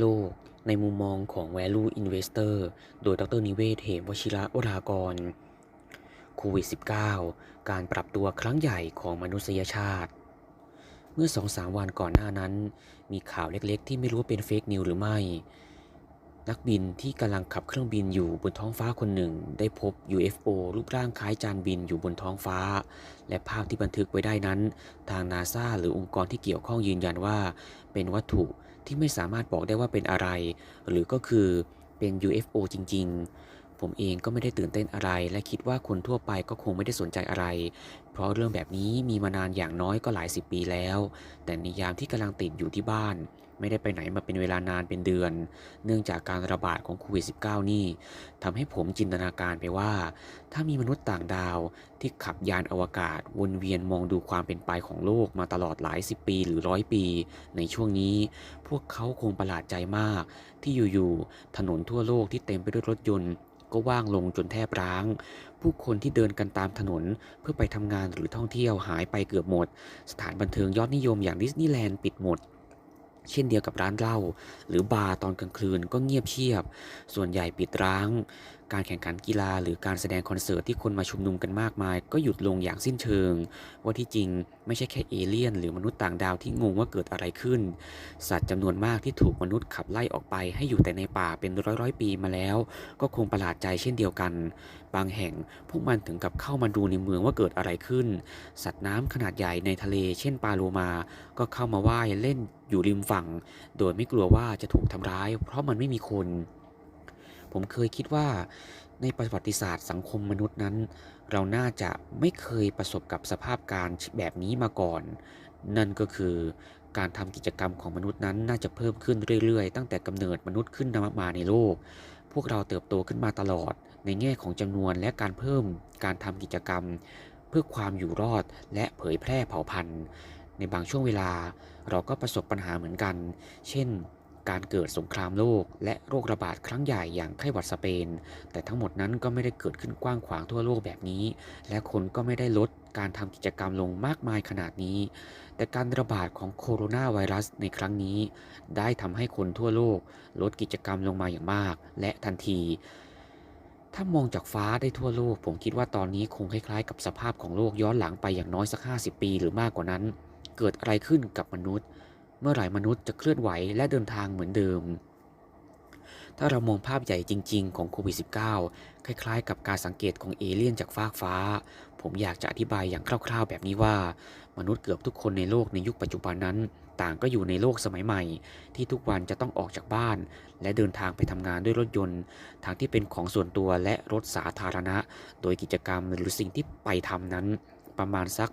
โลกในมุมมองของ Value Investor โดยดรนิเวศเหมวชิระวรากรโควิด -19 การปรับตัวครั้งใหญ่ของมนุษยชาติ เมื่อ2-3วันก่อนหน้านั้น มีข่าวเล็กๆ ที่ไม่รู้ว่าเป็นเฟกนิวหรือไม่ นักบินที่กำลังขับเครื่องบินอยู่บนท้องฟ้าคนหนึ่ง ได้พบ UFO รูปร่างคล้ายจานบินอยู่บนท้องฟ้า และภาพที่บันทึกไว้ได้นั้น ทางนาซาหรือองค์กรที่เกี่ยวข้องยืนยันว่า เป็นวัตถุ ที่ไม่สามารถบอกได้ว่าเป็นอะไร หรือก็คือเป็น UFO จริง ๆ ผมเองก็ไม่ได้ตื่นเต้นอะไร และคิดว่าคนทั่วไปก็คงไม่ได้สนใจอะไร เพราะเรื่องแบบนี้มีมานานอย่างน้อยก็หลายสิบปีแล้ว แต่ในยามที่กำลังติดอยู่ที่บ้าน ไม่ได้ไปไหนมาเป็นเวลานานเป็นเดือน เนื่องจากการระบาดของโควิด -19 นี่ทำให้ผมจินตนาการไปว่า ถ้ามีมนุษย์ต่างดาวที่ขับยานอวกาศวนเวียนมองดูความเป็นไปของโลกมาตลอดหลายสิบปีหรือร้อยปี ในช่วงนี้ พวกเขาคงประหลาดใจมาก ที่อยู่ๆถนนทั่วโลกที่เต็มไปด้วยรถยนต์ก็ว่างลงจนแทบร้าง ผู้คนที่เดินกันตามถนนเพื่อไปทำงานหรือท่องเที่ยวหายไปเกือบหมด สถานบันเทิงยอดนิยมอย่างดิสนีย์แลนด์ปิดหมด เช่นเดียวกับร้านเหล้าหรือบาร์ตอนกลางคืนก็เงียบเชียบ ส่วนใหญ่ปิดร้าง การแข่งขันกีฬาหรือการแสดงคอนเสิร์ตที่คนมาชุมนุมกันมากมาย ก็หยุดลงอย่างสิ้นเชิง ว่าที่จริงไม่ใช่แค่เอเลี่ยน หรือมนุษย์ต่างดาวที่งงว่าเกิดอะไรขึ้น สัตว์จำนวนมากที่ถูกมนุษย์ขับไล่ออกไป ให้อยู่แต่ในป่าเป็นร้อยร้อยปีมาแล้ว ก็คงประหลาดใจเช่นเดียวกัน บางแห่งพวกมันถึงกับเข้ามาดูในเมืองว่าเกิดอะไรขึ้น สัตว์น้ำขนาดใหญ่ในทะเล เช่นปลาโลมา ก็เข้ามาว่ายเล่นอยู่ริมฝั่ง โดยไม่กลัวว่าจะถูกทำร้าย เพราะมันไม่มีคน ผมเคยคิดว่าในประวัติศาสตร์สังคมมนุษย์นั้น เราน่าจะไม่เคยประสบกับสภาพการแบบนี้มาก่อน นั่นก็คือการทำกิจกรรมของมนุษย์นั้นน่าจะเพิ่มขึ้นเรื่อยๆ ตั้งแต่กำเนิดมนุษย์ขึ้นมาในโลก พวกเราเติบโตขึ้นมาตลอด ในแง่ของจำนวนและการเพิ่มการทำกิจกรรม เพื่อความอยู่รอดและเผยแพร่เผ่าพันธุ์ ในบางช่วงเวลาเราก็ประสบปัญหาเหมือนกัน เช่น การเกิดสงครามโลก และโรคระบาดครั้งใหญ่อย่างไข้หวัดสเปน แต่ทั้งหมดนั้นก็ไม่ได้เกิดขึ้นกว้างขวางทั่วโลกแบบนี้ และคนก็ไม่ได้ลดการทำกิจกรรมลงมากมายขนาดนี้ แต่การระบาดของโคโรนาไวรัสในครั้งนี้ ได้ทำให้คนทั่วโลก ลดกิจกรรมลงมาอย่างมาก และทันที ถ้ามองจากฟ้าได้ทั่วโลก ผมคิดว่าตอนนี้คงคล้ายๆ กับสภาพของโลกย้อนหลังไปอย่างน้อยสัก 50 ปีหรือมากกว่านั้น เกิดอะไรขึ้นกับมนุษย์ เมื่อไหร่มนุษย์จะเคลื่อนไหวและเดินทางเหมือนเดิม ถ้าเรามองภาพใหญ่จริง ๆ ของโควิด -19 คล้ายๆ กับการสังเกตของเอเลี่ยนจากฟากฟ้า ผมอยากจะอธิบายอย่างคร่าว ๆ แบบนี้ว่า มนุษย์เกือบทุกคนในโลกในยุคปัจจุบันนั้น ต่างก็อยู่ในโลกสมัยใหม่ ที่ทุกวันจะต้องออกจากบ้าน และเดินทางไปทำงานด้วยรถยนต์ทางที่เป็นของส่วนตัวและรถสาธารณะ โดยกิจกรรมหรือสิ่งที่ไปทำนั้นประมาณสัก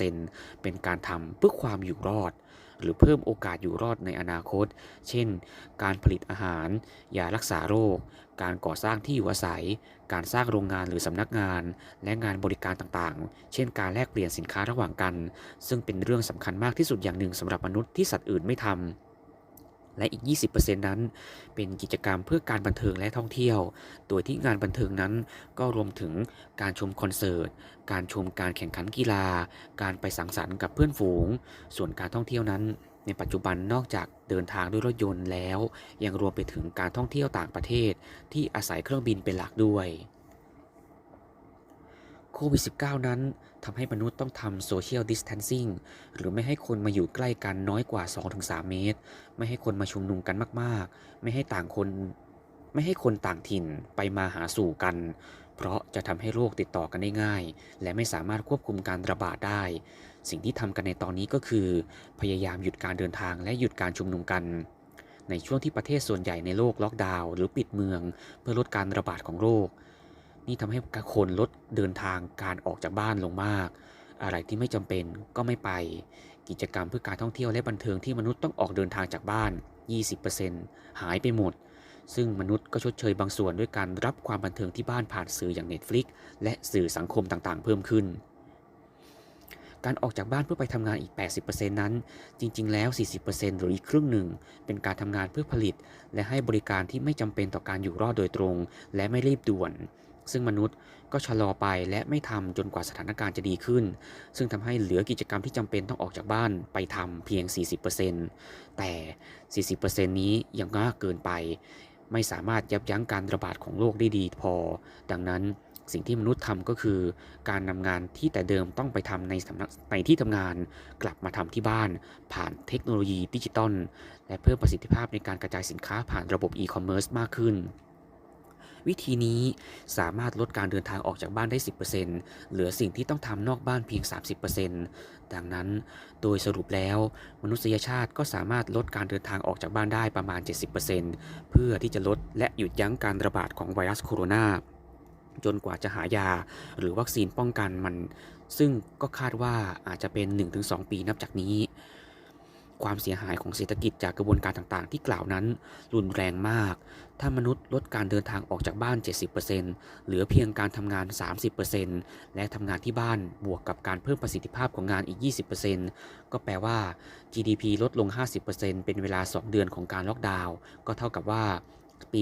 80%เป็นการทำเพื่อความอยู่รอด หรือเพิ่มโอกาสอยู่รอดในอนาคต เช่น การผลิตอาหาร ยารักษาโรค การก่อสร้างที่อยู่อาศัย การสร้างโรงงานหรือสำนักงาน และงานบริการต่างๆ เช่น การแลกเปลี่ยนสินค้าระหว่างกัน ซึ่งเป็นเรื่องสำคัญมากที่สุดอย่างหนึ่งสำหรับมนุษย์ที่สัตว์อื่นไม่ทำ และอีก 20%นั้น เป็นกิจกรรมเพื่อการบันเทิงและท่องเที่ยว โดยที่งานบันเทิงนั้นก็รวมถึงการชมคอนเสิร์ต การชมการแข่งขันกีฬา การไปสังสรรค์กับเพื่อนฝูง ส่วนการท่องเที่ยวนั้น ในปัจจุบันนอกจากเดินทางด้วยรถยนต์แล้ว ยังรวมไปถึงการท่องเที่ยวต่างประเทศ ที่อาศัยเครื่องบินเป็นหลักด้วย โควิด -19 นั้นทำให้มนุษย์ต้องทำโซเชียลดิส a ทนซิ่งหรือไม่ให้คนมาอยู่ใกล้กันน้อยกว่า 2-3 เมตร ไม่ให้คนมาชุมนุมกันมาก ๆ ไม่ให้ต่างคนไม่ให้คนต่างถิ่นไปมาหาสู่กัน เพราะจะทำให้โรคติดต่อกันได้ง่าย และไม่สามารถควบคุมการระบาดได้ สิ่งที่ทำกันในตอนนี้ก็คือ พยายามหยุดการเดินทางและหยุดการชุมนุมกัน ในช่วงที่ประเทศส่วนใหญ่ในโลกล็อกดาวน์หรือปิดเมือง เพื่อลดการระบาดของโรค นี่ทำให้คนลดเดินทางการออกจากบ้านลงมาก อะไรที่ไม่จำเป็นก็ไม่ไป กิจกรรมเพื่อการท่องเที่ยวและบันเทิงที่มนุษย์ต้องออกเดินทางจากบ้าน 20%หายไปหมด ซึ่งมนุษย์ก็ชดเชยบางส่วนด้วยการรับความบันเทิงที่บ้านผ่านสื่ออย่าง Netflix และสื่อสังคมต่างๆ เพิ่มขึ้น การออกจากบ้านเพื่อไปทำงานอีก 80%นั้น จริง ๆ แล้ว 40%หรืออีกครึ่งหนึ่ง เป็นการทำงานเพื่อผลิต และให้บริการที่ไม่จำเป็นต่อการอยู่รอดโดยตรง และไม่รีบด่วน ซึ่งมนุษย์ก็ชะลอไปและไม่ทำจนกว่าสถานการณ์จะดีขึ้น ซึ่งทำให้เหลือกิจกรรมที่จำเป็นต้องออกจากบ้านไปทำเพียง 40%แต่ 40%นี้ยังมากเกินไป ไม่สามารถยับยั้งการระบาดของโรคได้ดีพอ ดังนั้นสิ่งที่มนุษย์ทำก็คือ การนำงานที่แต่เดิมต้องไปทำในสำนักในที่ทำงาน กลับมาทำที่บ้าน ผ่านเทคโนโลยีดิจิตอลและเพิ่มประสิทธิภาพในการกระจายสินค้าผ่านระบบอีคอมเมิร์ซมากขึ้น วิธีนี้สามารถลดการเดินทางออกจากบ้านได้ 10%เหลือสิ่งที่ต้องทำนอกบ้านเพียง 30%ดังนั้นโดยสรุปแล้วมนุษยชาติก็สามารถลดการเดินทางออกจากบ้านได้ประมาณ 70%เพื่อที่จะลดและหยุดยั้งการระบาดของไวรัสโคโรนาจนกว่าจะหายาหรือวัคซีนป้องกันมัน ซึ่งก็คาดว่าอาจจะเป็น 1-2 ปีนับจากนี้ ความเสียหายของเศรษฐกิจจากกระบวนการต่างๆ ที่กล่าวนั้น รุนแรงมาก ถ้ามนุษย์ลดการเดินทางออกจากบ้าน 70%เหลือเพียงการทำงาน 30%และทำงานที่บ้านบวกกับการเพิ่มประสิทธิภาพของงานอีก 20%ก็แปลว่า GDP ลดลง 50%เป็นเวลา 2 เดือนของการล็อกดาวน์ก็เท่ากับว่าปี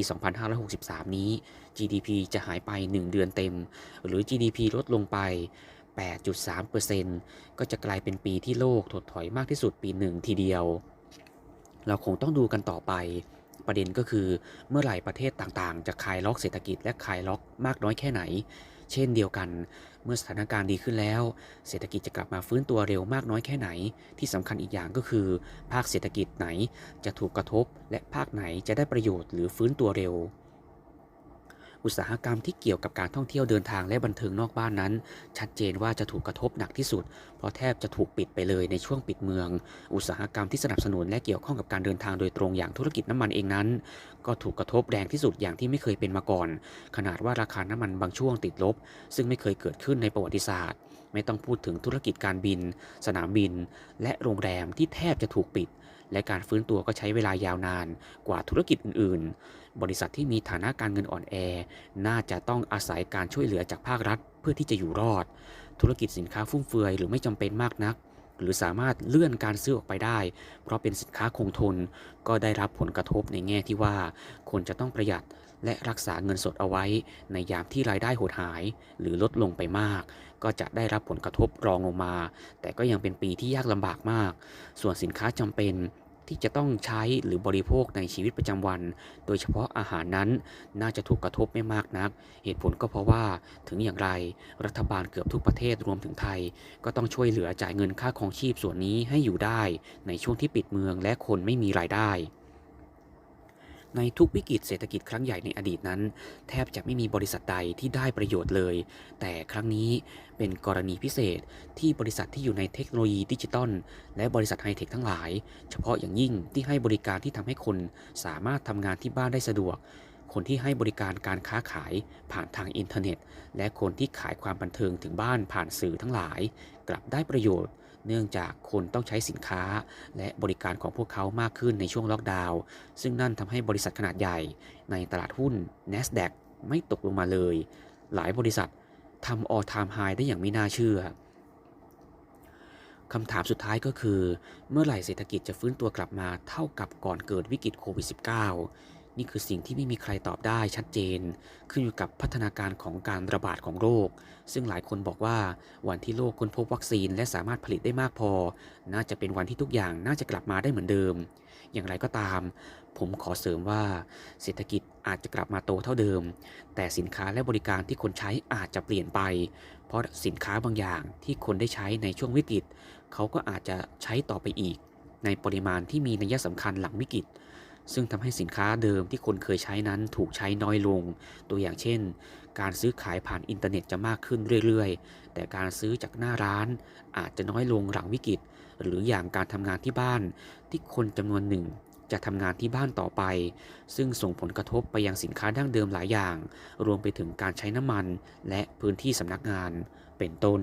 2563 นี้ GDP จะหายไป 1 เดือนเต็ม หรือ GDP ลดลงไป 8.3%ก็จะกลายเป็นปีที่โลกถดถอยมากที่สุดปีหนึ่งทีเดียว เราคงต้องดูกันต่อไป ประเด็นก็คือเมื่อไหร่ประเทศต่างๆ จะคลายล็อกเศรษฐกิจและคลายล็อกมากน้อยแค่ไหน เช่นเดียวกัน เมื่อสถานการณ์ดีขึ้นแล้ว เศรษฐกิจจะกลับมาฟื้นตัวเร็วมากน้อยแค่ไหน ที่สำคัญอีกอย่างก็คือ ภาคเศรษฐกิจไหนจะถูกกระทบ และภาคไหนจะได้ประโยชน์หรือฟื้นตัวเร็ว อุตสาหกรรมที่เกี่ยวกับการท่องเที่ยวเดินทางและบันเทิงนอกบ้านนั้น ชัดเจนว่าจะถูกกระทบหนักที่สุด เพราะแทบจะถูกปิดไปเลยในช่วงปิดเมือง อุตสาหกรรมที่สนับสนุนและเกี่ยวข้องกับการเดินทางโดยตรงอย่างธุรกิจน้ำมันเองนั้น ก็ถูกกระทบแรงที่สุดอย่างที่ไม่เคยเป็นมาก่อน ขนาดว่าราคาน้ำมันบางช่วงติดลบ ซึ่งไม่เคยเกิดขึ้นในประวัติศาสตร์ ไม่ต้องพูดถึงธุรกิจการบิน สนามบิน และโรงแรมที่แทบจะถูกปิด และการฟื้นตัวก็ใช้เวลายาวนานกว่าธุรกิจอื่นๆ บริษัทที่มีฐานะการเงินอ่อนแอ น่าจะต้องอาศัยการช่วยเหลือจากภาครัฐ เพื่อที่จะอยู่รอด ธุรกิจสินค้าฟุ่มเฟือยหรือไม่จำเป็นมากนัก หรือสามารถเลื่อนการซื้อออกไปได้ เพราะเป็นสินค้าคงทน ก็ได้รับผลกระทบในแง่ที่ว่า คนจะต้องประหยัดและรักษาเงินสดเอาไว้ ในยามที่รายได้หดหาย หรือลดลงไปมาก ก็จะได้รับผลกระทบรองลงมา แต่ก็ยังเป็นปีที่ยากลำบากมาก ส่วนสินค้าจำเป็น ที่จะต้องใช้หรือบริโภคในชีวิตประจำวัน โดยเฉพาะอาหารนั้นน่าจะถูกกระทบไม่มากนัก เหตุผลก็เพราะว่าถึงอย่างไรรัฐบาลเกือบทุกประเทศรวมถึงไทย ก็ต้องช่วยเหลือจ่ายเงินค่าครองชีพส่วนนี้ให้อยู่ได้ ในช่วงที่ปิดเมืองและคนไม่มีรายได้ ในทุกวิกฤตเศรษฐกิจครั้งใหญ่ในอดีตนั้น แทบจะไม่มีบริษัทใดที่ได้ประโยชน์เลย แต่ครั้งนี้เป็นกรณีพิเศษที่บริษัทที่อยู่ในเทคโนโลยีดิจิตอลและบริษัทไฮเทคทั้งหลาย เฉพาะอย่างยิ่งที่ให้บริการที่ทำให้คนสามารถทำงานที่บ้านได้สะดวก คนที่ให้บริการการค้าขายผ่านทางอินเทอร์เน็ต และคนที่ขายความบันเทิงถึงบ้านผ่านสื่อทั้งหลาย กลับได้ประโยชน์ เนื่องจากคนต้องใช้สินค้า และบริการของพวกเขามากขึ้นในช่วงล็อกดาวน์ซึ่งนั่นทำให้บริษัทขนาดใหญ่ในตลาดหุ้น NASDAQ ไม่ตกลงมาเลย หลายบริษัททำ all time high ได้อย่างไม่น่าเชื่อคำถามสุดท้ายก็คือ เมื่อไหร่เศรษฐกิจจะฟื้นตัวกลับมาเท่ากับก่อนเกิดวิกฤตโควิด -19 นี่คือสิ่งที่ไม่มีใครตอบได้ชัดเจน ขึ้นอยู่กับพัฒนาการของการระบาดของโรค ซึ่งหลายคนบอกว่าวันที่โลกค้นพบวัคซีนและสามารถผลิตได้มากพอ น่าจะเป็นวันที่ทุกอย่างน่าจะกลับมาได้เหมือนเดิม อย่างไรก็ตาม ผมขอเสริมว่า เศรษฐกิจอาจจะกลับมาโตเท่าเดิม แต่สินค้าและบริการที่คนใช้อาจจะเปลี่ยนไป เพราะสินค้าบางอย่างที่คนได้ใช้ในช่วงวิกฤต เขาก็อาจจะใช้ต่อไปอีก ในปริมาณที่มีนัยสำคัญหลังวิกฤต ซึ่งทำให้สินค้าเดิมที่คนเคยใช้นั้นถูกใช้น้อยลง ตัวอย่างเช่น การซื้อขายผ่านอินเทอร์เน็ตจะมากขึ้นเรื่อยๆ แต่การซื้อจากหน้าร้านอาจจะน้อยลงหลังวิกฤต หรืออย่างการทำงานที่บ้านที่คนจำนวนหนึ่งจะทำงานที่บ้านต่อไป ซึ่งส่งผลกระทบไปยังสินค้าดั้งเดิมหลายอย่าง รวมไปถึงการใช้น้ำมัน และพื้นที่สำนักงานเป็นต้น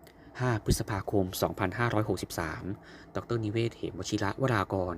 5 พฤษภาคม 2563 ดรนิเวศ เหมวชิระวรากร